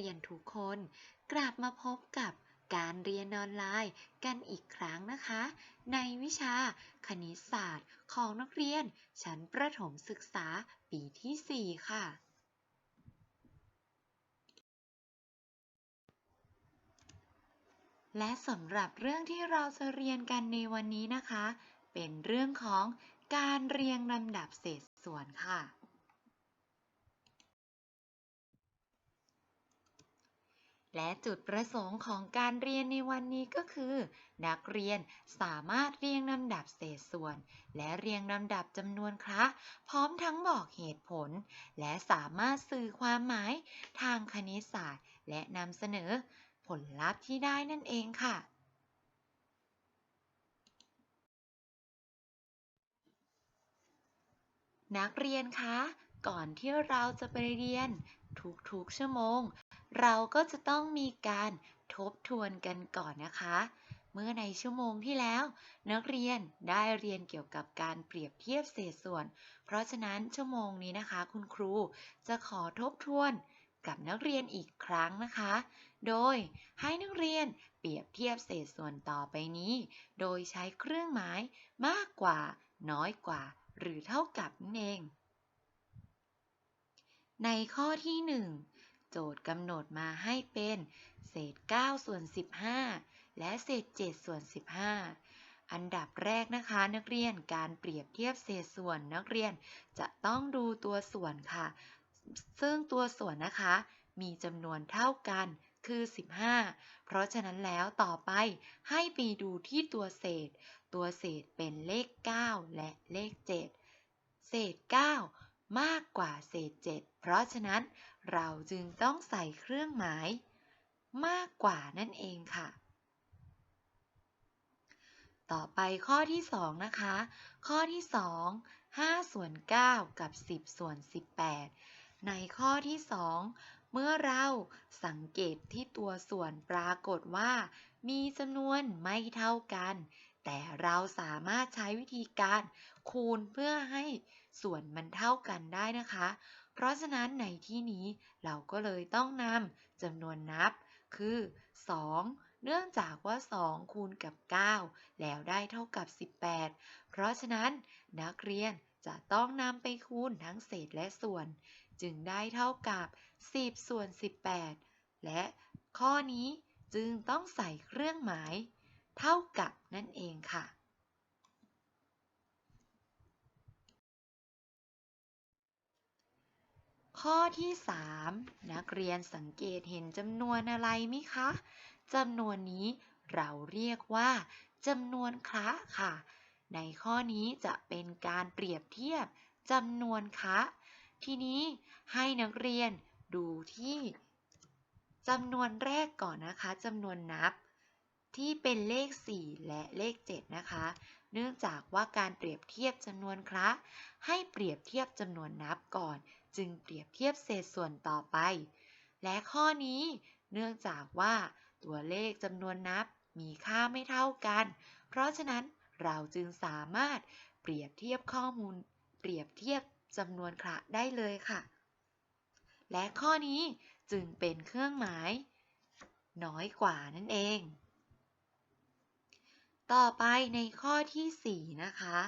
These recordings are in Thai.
รียนทุกคนกลับมาพบกับการเรียนออนไลน์กันอีกครั้งนะคะ ในวิชาคณิตศาสตร์ของนักเรียน ชั้นประถมศึกษาปีที่ 4 ค่ะ และสำหรับเรื่องที่เราจะเรียนกันในวันนี้นะคะ เป็นเรื่องของการเรียงลำดับเศษส่วนค่ะ และจุดประสงค์ของการเรียนในวันนี้ก็คือ นักเรียนสามารถเรียงลำดับเศษส่วน และเรียงลำดับจำนวนคระพร้อมทั้งบอกเหตุผล และสามารถสื่อความหมายทางคณิตศาสตร์ และนำเสนอผลลัพธ์ที่ได้นั่นเองค่ะนักเรียนคะ ก่อนที่เราจะไปเรียน ทุกๆชั่วโมง เราก็จะต้องมีการทบทวนกันก่อนนะคะ เมื่อในชั่วโมงที่แล้ว นักเรียนได้เรียนเกี่ยวกับการเปรียบเทียบเศษส่วน เพราะฉะนั้นชั่วโมงนี้นะคะ คุณครูจะขอทบทวนกับนักเรียนอีกครั้งนะคะ โดยให้นักเรียนเปรียบเทียบเศษส่วนต่อไปนี้ โดยใช้เครื่องหมายมากกว่า น้อยกว่า หรือเท่ากับนั่นเอง ในข้อที่ 1 โจทย์กำหนดมาให้เป็น เศษ 9 ส่วน 15 และเศษ 7 ส่วน 15 อันดับแรกนะคะนักเรียนการเปรียบเทียบเศษส่วนนักเรียนจะต้องดูตัวส่วนค่ะ ซึ่งตัวส่วนนะคะ มีจำนวนเท่ากันคือ 15 เพราะฉะนั้นแล้วต่อไปให้ไปดูที่ตัวเศษ ตัวเศษเป็นเลข 9 และเลข 7 เศษ 9 มากกว่าเศษ 7 เพราะฉะนั้นเราจึงต้องใส่เครื่องหมายมากกว่านั่นเองค่ะ ต่อไปข้อที่ 2 นะคะ ข้อที่ 2 5 ส่วน 9 กับ 10 ส่วน 18 ในข้อที่ 2 เมื่อเราสังเกตที่ตัวส่วนปรากฏว่า มีจำนวนไม่เท่ากัน แต่เราสามารถใช้วิธีการคูณเพื่อให้ส่วนมันเท่ากันได้นะคะ ราะฉะนั้นในที่นี้เราก็เลยต้องนำจำนวนนับ คือ 2 เนื่องจากว่า 2 คูณกับ 9 แล้วได้เท่ากับ 18 เพราะฉะนั้นนักเรียนจะต้องนำไปคูณทั้งเศษและส่วน จึงได้เท่ากับ 10 ส่วน 18 และข้อนี้จึงต้องใส่เครื่องหมาย เท่ากับนั่นเองค่ะ ข้อที่ 3 นักเรียนสังเกตเห็นจำนวนอะไรไหมคะจำนวนนี้เราเรียกว่าจำนวนคระค่ะ ในข้อนี้จะเป็นการเปรียบเทียบจำนวนคะทีนี้ให้นักเรียนดูที่จำนวนแรกก่อนนะคะจำนวนนับ ที่เป็นเลข 4 และเลข 7 นะคะ เนื่องจากว่าการเปรียบเทียบจำนวนคระให้เปรียบเทียบจำนวนนับก่อน จึงเปรียบเทียบเศษส่วนต่อไป และข้อนี้เนื่องจากว่าตัวเลขจำนวนนับมีค่าไม่เท่ากัน เพราะฉะนั้นเราจึงสามารถเปรียบเทียบข้อมูล เปรียบเทียบจำนวนคระได้เลยค่ะ และข้อนี้จึงเป็นเครื่องหมาย น้อยกว่านั่นเอง ต่อไปในข้อที่ 4 นะคะ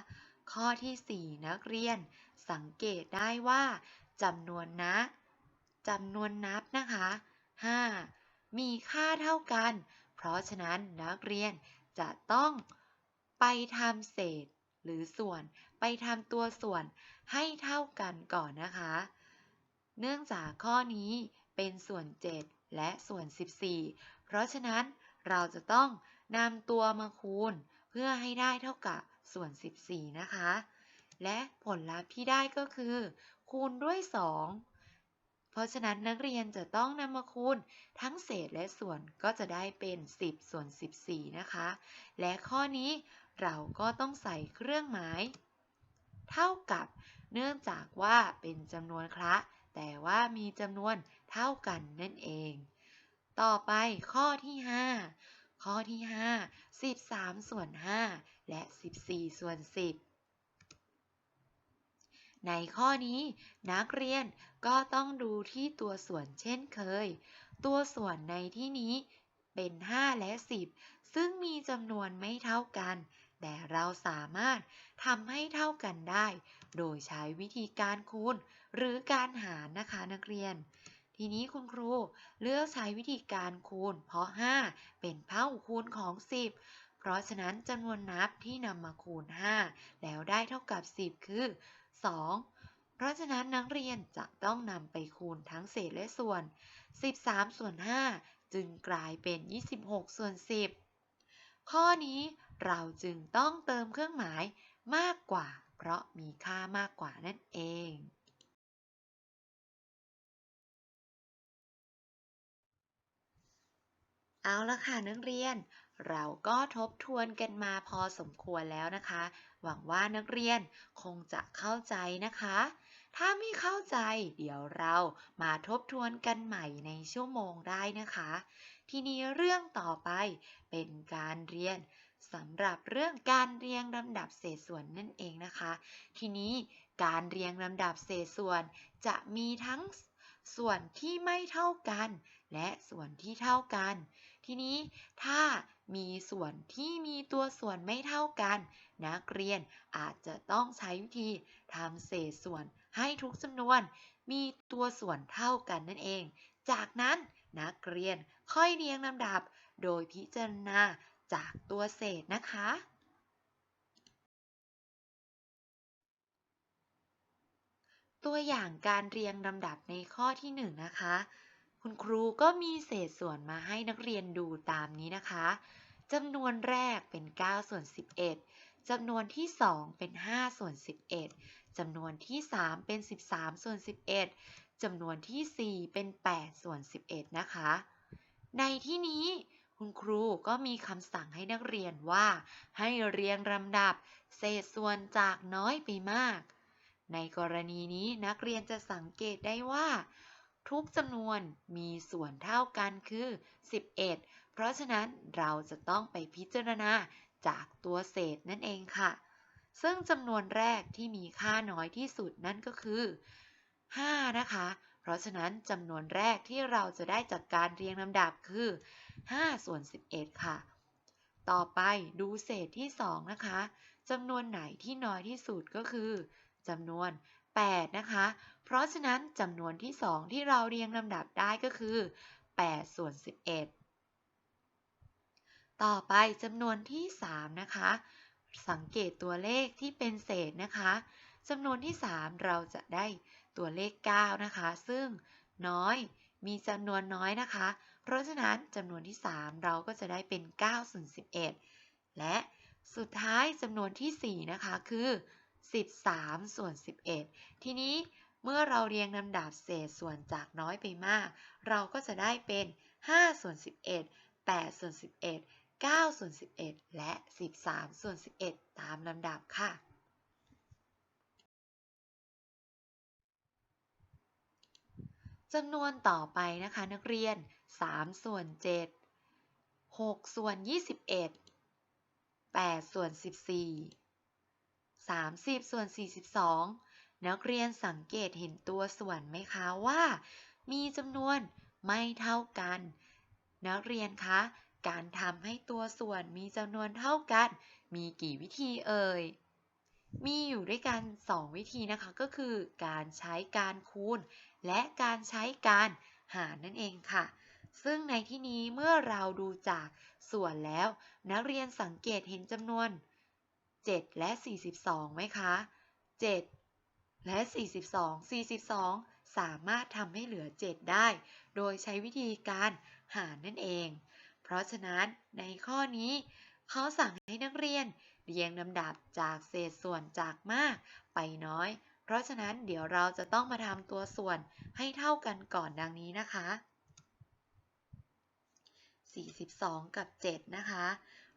ข้อที่ 4 นักเรียนสังเกตได้ว่า จำนวนนะจำนวนนับนะคะ 5 มีค่าเท่ากัน เพราะฉะนั้นนักเรียนจะต้องไปทำเศษหรือส่วน ไปทำตัวส่วนให้เท่ากันก่อนนะคะ เนื่องจากข้อนี้เป็นส่วน 7 และส่วน 14 เพราะฉะนั้นเราจะต้องนำตัวมาคูณ เพื่อให้ได้เท่ากับส่วน 14 นะคะ และผลลัพธ์ที่ได้ก็คือ คูณด้วย 2 เพราะฉะนั้นนักเรียนจะต้องนำมาคูณทั้งเศษและส่วนก็จะได้เป็น 10 ส่วน 14 นะคะ และข้อนี้เราก็ต้องใส่เครื่องหมายเท่ากับเนื่องจากว่าเป็นจำนวนคละ แต่ว่ามีจำนวนเท่ากันนั่นเอง ต่อไปข้อที่ 5 ข้อที่ 5 13 ส่วน 5 และ 14 ส่วน 10 ในข้อนี้นักเรียนก็ต้องดูที่ตัวส่วนเช่นเคย ตัวส่วนในที่นี้เป็น 5 และ 10 ซึ่งมีจำนวนไม่เท่ากัน แต่เราสามารถทำให้เท่ากันได้ โดยใช้วิธีการคูณ หรือการหารนะคะนักเรียน ทีนี้คุณครูเลือกใช้วิธีการคูณ เพราะ 5 เป็นเผ่าคูณของ 10 เพราะฉะนั้นจำนวนนับที่นำมาคูณ 5 แล้วได้เท่ากับ 10 คือ 2 เพราะฉะนั้นนักเรียนจะต้องนำไปคูณทั้งเศษและส่วน 13 ส่วน 5 จึงกลายเป็น 26 ส่วน 10 ข้อนี้เราจึงต้องเติมเครื่องหมายมากกว่า เพราะมีค่ามากกว่านั่นเองเอาละค่ะนักเรียน เราก็ทบทวนกันมาพอสมควรแล้วนะคะ หวังว่านักเรียนคงจะเข้าใจนะคะ ถ้าไม่เข้าใจ เดี๋ยวเรามาทบทวนกันใหม่ในชั่วโมงได้นะคะ ทีนี้เรื่องต่อไปเป็นการเรียนสำหรับเรื่องการเรียงลำดับเศษส่วนนั่นเองนะคะ ทีนี้การเรียงลำดับเศษส่วนจะมีทั้งส่วนที่ไม่เท่ากัน และส่วนที่เท่ากัน ทีนี้ถ้ามีส่วนที่มีตัวส่วนไม่เท่ากัน นักเรียนอาจจะต้องใช้วิธีทำเศษส่วนให้ทุกจำนวน มีตัวส่วนเท่ากันนั่นเอง จากนั้นนักเรียนค่อยเรียงลำดับ โดยพิจารณาจากตัวเศษนะคะตัวอย่างการเรียงลำดับในข้อที่1นะคะ คุณครูก็มีเศษส่วนมาให้นักเรียนดูตามนี้นะคะจำนวนแรกเป็น 9 ส่วน 11 จำนวนที่ 2 เป็น 5 ส่วน 11 จำนวนที่ 3 เป็น 13 ส่วน 11 จำนวนที่ 4 เป็น 8 ส่วน 11 นะคะ ในที่นี้คุณครูก็มีคำสั่งให้นักเรียนว่า ให้เรียงลำดับเศษส่วนจากน้อยไปมาก ในกรณีนี้นักเรียนจะสังเกตได้ว่า ทุกจำนวนมีส่วนเท่ากันคือ 11 เพราะฉะนั้นเราจะต้องไปพิจารณา จากตัวเศษนั่นเองค่ะ ซึ่งจำนวนแรกที่มีค่าน้อยที่สุดนั่นก็คือ 5 นะคะ เพราะฉะนั้นจำนวนแรกที่เราจะได้จากการเรียงลำดับคือ 5 ส่วน 11 ค่ะ ต่อไปดูเศษที่ 2 นะคะจำนวนไหนที่น้อยที่สุดก็คือจำนวน 8 นะคะ เพราะฉะนั้นจำนวนที่ 2 ที่เราเรียงลำดับได้ก็คือ 8 ส่วน 11 ต่อไปจำนวนที่ 3 นะคะ สังเกตตัวเลขที่เป็นเศษนะคะจำนวนที่ 3 เราจะได้ตัวเลข 9 นะคะ ซึ่งน้อยมีจำนวนน้อยนะคะ เพราะฉะนั้นจำนวนที่ 3 เราก็จะได้เป็น 9 ส่วน 11 และสุดท้ายจำนวนที่ 4 นะคะ คือ 13 ส่วน 11 ทีนี้เมื่อเราเรียงลำดับเศษส่วนจากน้อยไปมาก เราก็จะได้เป็น 5 ส่วน 11 8 ส่วน 11 9 ส่วน 11 และ 13 ส่วน 11 ตามลำดับค่ะ จำนวนต่อไปนะคะนักเรียน 3 ส่วน 7 6 ส่วน 21 8 ส่วน 14 30 ส่วน 42 นักเรียนสังเกตเห็นตัวส่วนไหมคะว่า มีจำนวนไม่เท่ากัน นักเรียนคะ การทำให้ตัวส่วนมีจำนวนเท่ากัน มีกี่วิธีเอ่ย มีอยู่ด้วยกัน 2 วิธีนะคะก็คือการใช้การคูณ และการใช้การหารนั่นเองค่ะ ซึ่งในที่นี้เมื่อเราดูจากส่วนแล้ว นักเรียนสังเกตเห็นจำนวน 7 และ 42ไหมคะ 7 และ 42 42 สามารถทำให้เหลือ 7 ได้ โดยใช้วิธีการหารนั่นเอง ราะฉะนั้นในข้อนี้เขาสั่งให้นักเรียนเรียงลำดับจากเศษส่วนจากมากไปน้อย เพราะฉะนั้นเดี๋ยวเราจะต้องมาทำตัวส่วนให้เท่ากันก่อนดังนี้นะคะ 42 กับ 7 นะคะ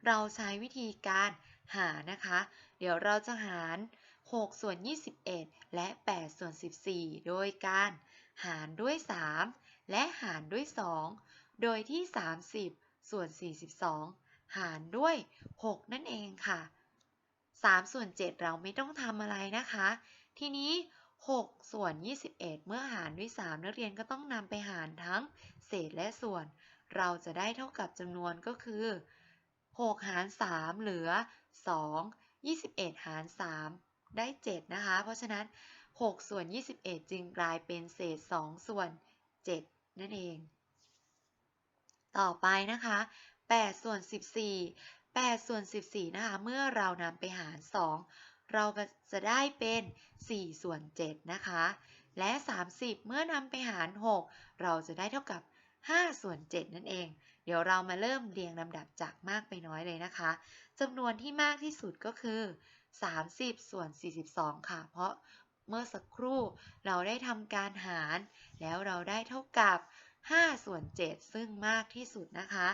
เราใช้วิธีการหารนะคะ เดี๋ยวเราจะหาร 6 ส่วน 21 และ 8 ส่วน 14 โดยการหารด้วย 3 และหารด้วย 2 โดยที่ 30 ส่วน 42 หารด้วย 6 นั่นเองค่ะ 3 ส่วน 7 เราไม่ต้องทำอะไรนะคะ ทีนี้ 6 ส่วน 21 เมื่อหารด้วย 3 นักเรียนก็ต้องนำไปหารทั้งเศษและส่วน เราจะได้เท่ากับจำนวนก็คือ 6 หาร 3 เหลือ 2 21 หาร 3 ได้ 7 นะคะ เพราะฉะนั้น 6 ส่วน 21 จึงกลายเป็นเศษ 2 ส่วน 7 นั่นเอง ต่อไปนะคะ8ส่วน14 8ส่วน14นะคะ เมื่อเรานำไปหาร 2 เราก็จะได้เป็น4ส่วน7นะคะ และ 30 เมื่อนำไปหาร 6 เราจะได้เท่ากับ5ส่วน7นั่นเอง เดี๋ยวเรามาเริ่มเรียงลำดับจากมากไปน้อยเลยนะคะจำนวนที่มากที่สุดก็คือ 30 ส่วน 42 ค่ะ เพราะเมื่อสักครู่เราได้ทำการหาร แล้วเราได้เท่ากับ 5 ส่วน 7 ซึ่งมากที่สุดนะคะ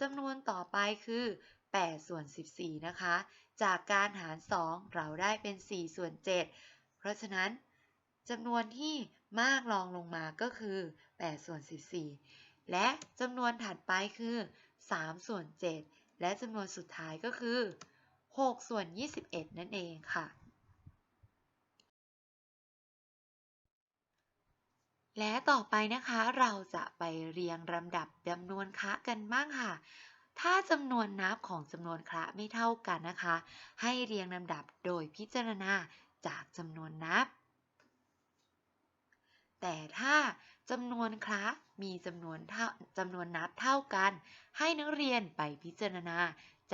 จำนวนต่อไปคือ 8 ส่วน 14 นะคะ จากการหาร 2 เราได้เป็น 4 ส่วน 7 เพราะฉะนั้นจำนวนที่มากรองลงมาก็คือ 8 ส่วน 14 และจำนวนถัดไปคือ 3 ส่วน 7 และจำนวนสุดท้ายก็คือ 6 ส่วน 21 นั่นเองค่ะ และต่อไปนะคะเราจะไปเรียงลำดับจำนวนคะกันบ้างค่ะ ถ้าจำนวนนับของจำนวนคะไม่เท่ากันนะคะ ให้เรียงลำดับโดยพิจารณาจากจำนวนนับ แต่ถ้าจำนวนคะมีจำนวนเท่าจำนวนนับเท่ากัน ให้นักเรียนไปพิจารณา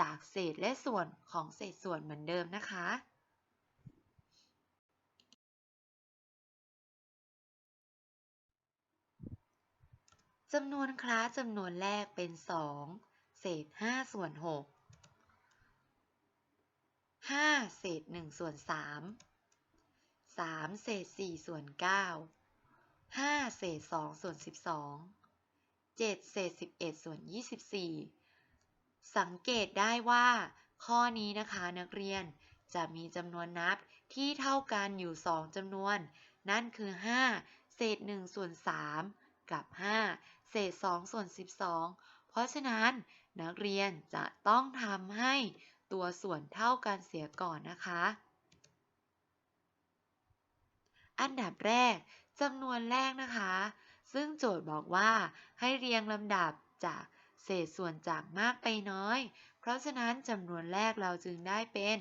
จากเศษและส่วนของเศษส่วนเหมือนเดิมนะคะ จำนวนคลาสจำนวนแรกเป็น 2 เศษ 5 ส่วน 6 5 เศษ 1 ส่วน 3 3 เศษ 4 ส่วน 9 5 เศษ 2 ส่วน 12 7 เศษ 11 ส่วน 24 สังเกตได้ว่าข้อนี้นะคะนักเรียนจะมีจำนวนนับที่เท่ากันอยู่ 2จำนวน นั่นคือ 5 เศษ 1 ส่วน 3 กับ 5 เศษ 2 ส่วน 12 เพราะฉะนั้นนักเรียนจะต้องทำให้ตัวส่วนเท่ากันเสียก่อนนะคะ อันดับแรกจำนวนแรกนะคะ ซึ่งโจทย์บอกว่าให้เรียงลำดับจากเศษส่วนจากมากไปน้อย เพราะฉะนั้นจำนวนแรกเราจึงได้เป็น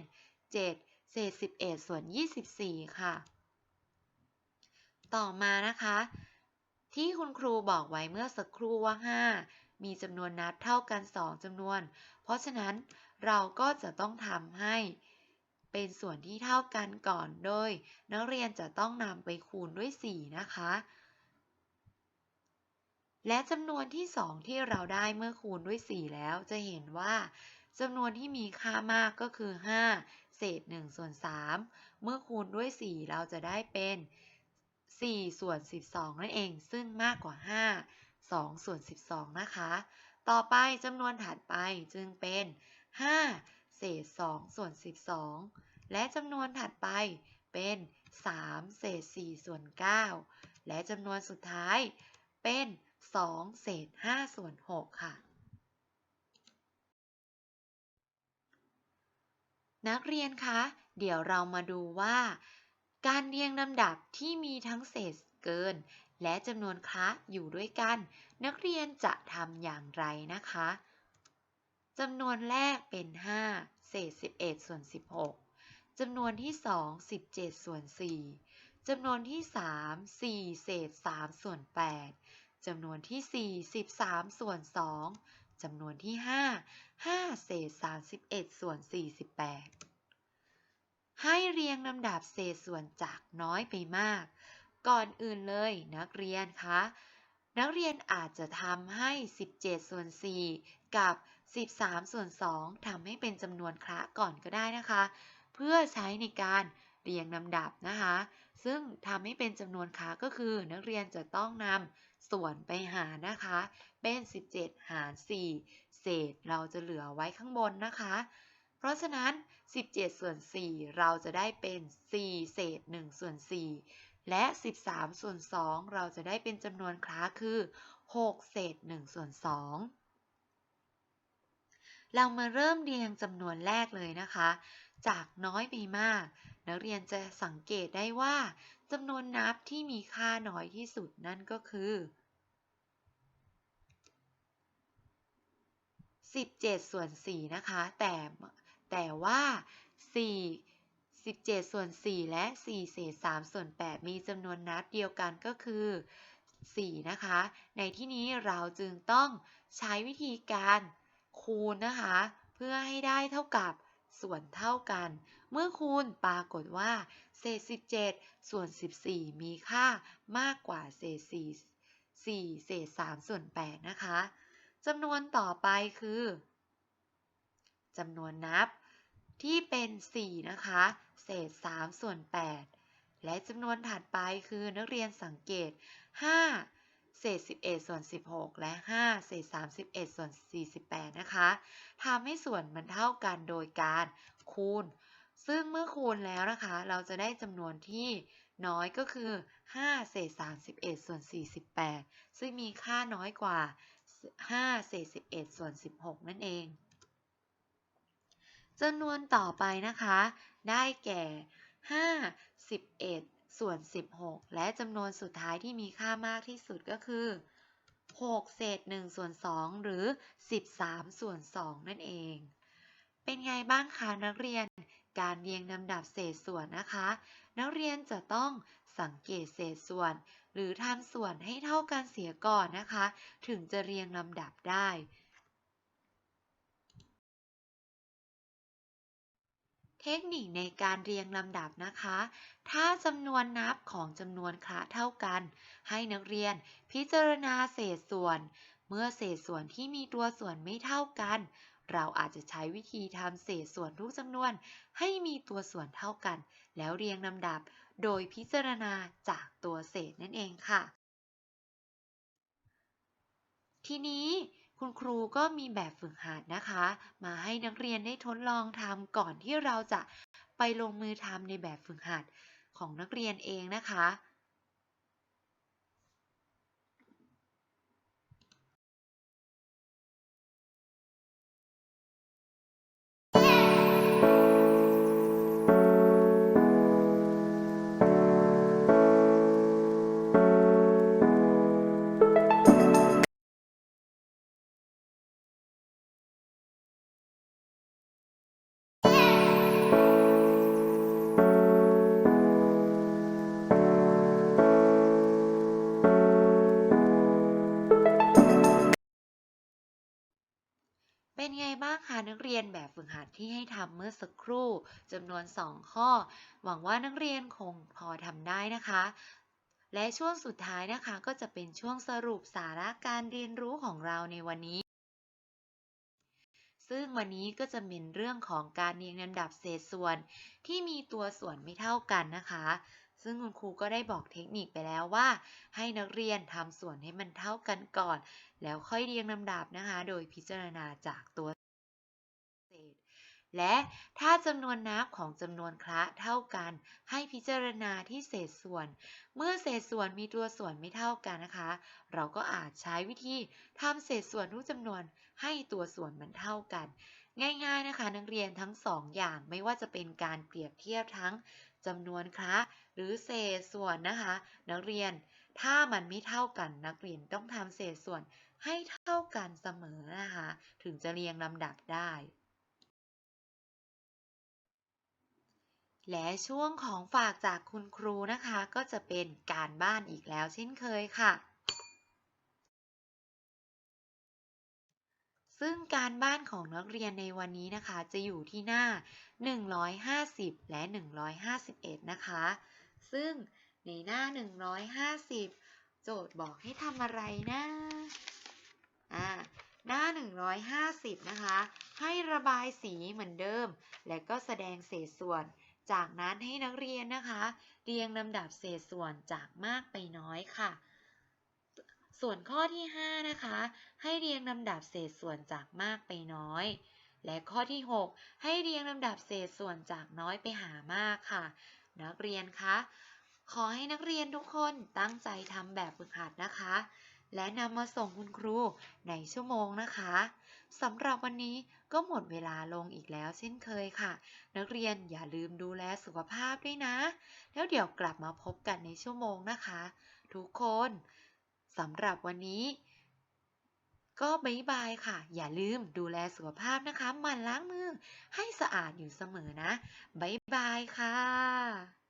7 เศษ 11 ส่วน 24 ค่ะ ต่อมานะคะ ที่คุณครูบอกไว้เมื่อสักครู่ว่า 5 มีจำนวนนับเท่ากัน 2จำนวน เพราะฉะนั้นเราก็จะต้องทำให้เป็นส่วนที่เท่ากันก่อน โดย นักเรียนจะต้องนำไปคูณด้วย 4 นะคะ และจำนวนที่ 2 ที่เราได้เมื่อคูณด้วย 4 แล้วจะเห็นว่าจำนวนที่มีค่ามากก็คือ 5 เศษ1ส่วน3เมื่อคูณด้วย 4 เราจะได้เป็น 4 ส่วน 12 นั่นเอง ซึ่งมากกว่า 5 2 ส่วน 12 นะคะ ต่อไปจำนวนถัดไปจึงเป็น 5 เศษ 2 ส่วน 12 และจำนวนถัดไปเป็น 3 เศษ 4 ส่วน 9 และจำนวนสุดท้ายเป็น 2 เศษ 5 ส่วน 6 ค่ะ นักเรียนคะ เดี๋ยวเรามาดูว่า การเรียงลำดับที่มีทั้งเศษเกิน และจำนวนคละอยู่ด้วยกัน นักเรียนจะทำอย่างไรนะคะจำนวนแรกเป็น 5 เศษ 11 ส่วน 16จำนวนที่ 2 17 ส่วน 4จำนวนที่ 3 4 เศษ 3 ส่วน 8จำนวนที่ 4 13 ส่วน 2จำนวนที่ 5 5 เศษ 31 ส่วน 48 ให้เรียงลำดับเศษส่วนจากน้อยไปมาก ก่อนอื่นเลยนักเรียนคะนักเรียนอาจจะทำให้ 17 ส่วน 4 กับ 13 ส่วน 2ทำให้เป็นจำนวนคละก่อนก็ได้นะคะ เพื่อใช้ในการเรียงลำดับนะคะ ซึ่งทำให้เป็นจำนวนคละก็คือนักเรียนจะต้องนำส่วนไปหารนะคะ เป็น 17 หาร 4 เศษเราจะเหลือไว้ข้างบนนะคะ เพราะฉะนั้น 17 ส่วน 4 เราจะได้เป็น 4 เศษ1ส่วน 4 และ 13 ส่วน 2 เราจะได้เป็นจำนวนคลาคือ 6 เศษ1ส่วน 2 เรามาเริ่มเรียงจำนวนแรกเลยนะคะ จากน้อยไปมาก นักเรียนจะสังเกตได้ว่าจำนวนนับที่มีค่าน้อยที่สุดนั่นก็คือ17 ส่วน 4 นะคะ แต่ แต่ว่า 4 17 ส่วน 4 และ 4 เศษ 3 ส่วน 8 มีจำนวนนับเดียวกันก็คือ 4 นะคะ ในที่นี้เราจึงต้องใช้วิธีการคูณนะคะ เพื่อให้ได้เท่ากับส่วนเท่ากัน เมื่อคูณปรากฏว่า เศษ 17 ส่วน 14 มีค่ามากกว่าเศษ 4 4 เศษ 3 ส่วน 8 นะคะจำนวนต่อไปคือจำนวนนับ ที่เป็น 4 นะคะ เศษ 3 ส่วน 8 และจำนวนถัดไปคือนักเรียนสังเกต 5 เศษ 11 ส่วน 16 และ 5 เศษ 31 ส่วน 48 นะคะทำให้ส่วนมันเท่ากันโดยการคูณ ซึ่งเมื่อคูณแล้วนะคะ เราจะได้จำนวนที่น้อยก็คือ 5 เศษ 31 ส่วน 48 ซึ่งมีค่าน้อยกว่า 5 เศษ 11 ส่วน 16 นั่นเอง จำนวนต่อไปนะคะ ได้แก่ 5 11 ส่วน 16 และจำนวนสุดท้ายที่มีค่ามากที่สุดก็คือ 6 เศษ1ส่วน 2 หรือ 13 ส่วน 2 นั่นเอง เป็นไงบ้างคะนักเรียน การเรียงลำดับเศษส่วนนะคะ นักเรียนจะต้องสังเกตเศษส่วน หรือทำส่วนให้เท่ากันเสียก่อนนะคะ ถึงจะเรียงลำดับได้ เทคนิคในการเรียงลำดับนะคะ ถ้าจำนวนนับของจำนวนคละเท่ากัน ให้นักเรียนพิจารณาเศษส่วน เมื่อเศษส่วนที่มีตัวส่วนไม่เท่ากัน เราอาจจะใช้วิธีทำเศษส่วนทุกจำนวน ให้มีตัวส่วนเท่ากัน แล้วเรียงลำดับ โดยพิจารณาจากตัวเศษนั่นเองค่ะ ทีนี้ คุณครูก็มีแบบฝึกหัดนะคะ มาให้นักเรียนได้ทดลองทำก่อนที่เราจะไปลงมือทำในแบบฝึกหัดของนักเรียนเองนะคะ เป็นไงบ้างคะนักเรียนแบบฝึกหัดที่ให้ทำเมื่อสักครู่จำนวน 2 ข้อ หวังว่านักเรียนคงพอทำได้นะคะ และช่วงสุดท้ายนะคะก็จะเป็นช่วงสรุปสาระการเรียนรู้ของเราในวันนี้ ซึ่งวันนี้ก็จะเป็นเรื่องของการเรียงลำดับเศษส่วนที่มีตัวส่วนไม่เท่ากันนะคะ ซึ่งคุณครูก็ได้บอกเทคนิคไปแล้วว่า ให้นักเรียนทำส่วนให้มันเท่ากันก่อน แล้วค่อยเรียงลำดับนะคะ โดยพิจารณาจากตัวเศษ และถ้าจำนวนนับของจำนวนคละเท่ากัน ให้พิจารณาที่เศษส่วน เมื่อเศษส่วนมีตัวส่วนไม่เท่ากันนะคะ เราก็อาจใช้วิธีทำเศษส่วนทุกจำนวนให้ตัวส่วนมันเท่ากันง่ายๆนะคะ นักเรียนทั้งสองอย่างไม่ว่าจะเป็นการเปรียบเทียบทั้งจำนวนคละ หรือเศษส่วนนะคะ นักเรียนถ้ามันไม่เท่ากันนักเรียนต้องทำเศษส่วนให้เท่ากันเสมอนะคะ ถึงจะเรียงลำดับได้ และช่วงของฝากจากคุณครูนะคะ ก็จะเป็นการบ้านอีกแล้วเช่นเคยค่ะซึ่งการบ้านของนักเรียนในวันนี้นะคะ จะอยู่ที่หน้า 150 และ 151 นะคะ ซึ่งในหน้า 150 โจทย์บอกให้ทำอะไรนะอ่าหน้า 150 นะคะ ให้ระบายสีเหมือนเดิม และก็แสดงเศษส่วน จากนั้นให้นักเรียนนะคะ เรียงลำดับเศษส่วนจากมากไปน้อยค่ะ ส่วนข้อที่ 5 นะคะ ให้เรียงลำดับเศษส่วนจากมากไปน้อย และข้อที่ 6 ให้เรียงลำดับเศษส่วนจากน้อยไปหามากค่ะ นักเรียนคะ ขอให้นักเรียนทุกคนตั้งใจทำแบบฝึกหัดนะคะ และนำมาส่งคุณครูในชั่วโมงนะคะสำหรับวันนี้ก็หมดเวลาลงอีกแล้วเช่นเคยค่ะ นักเรียนอย่าลืมดูแลสุขภาพด้วยนะ แล้วเดี๋ยวกลับมาพบกันในชั่วโมงนะคะ ทุกคนสำหรับวันนี้ ก็บายบายค่ะ อย่าลืมดูแลสุขภาพนะคะหมั่นล้างมือให้สะอาดอยู่เสมอนะบายบายค่ะ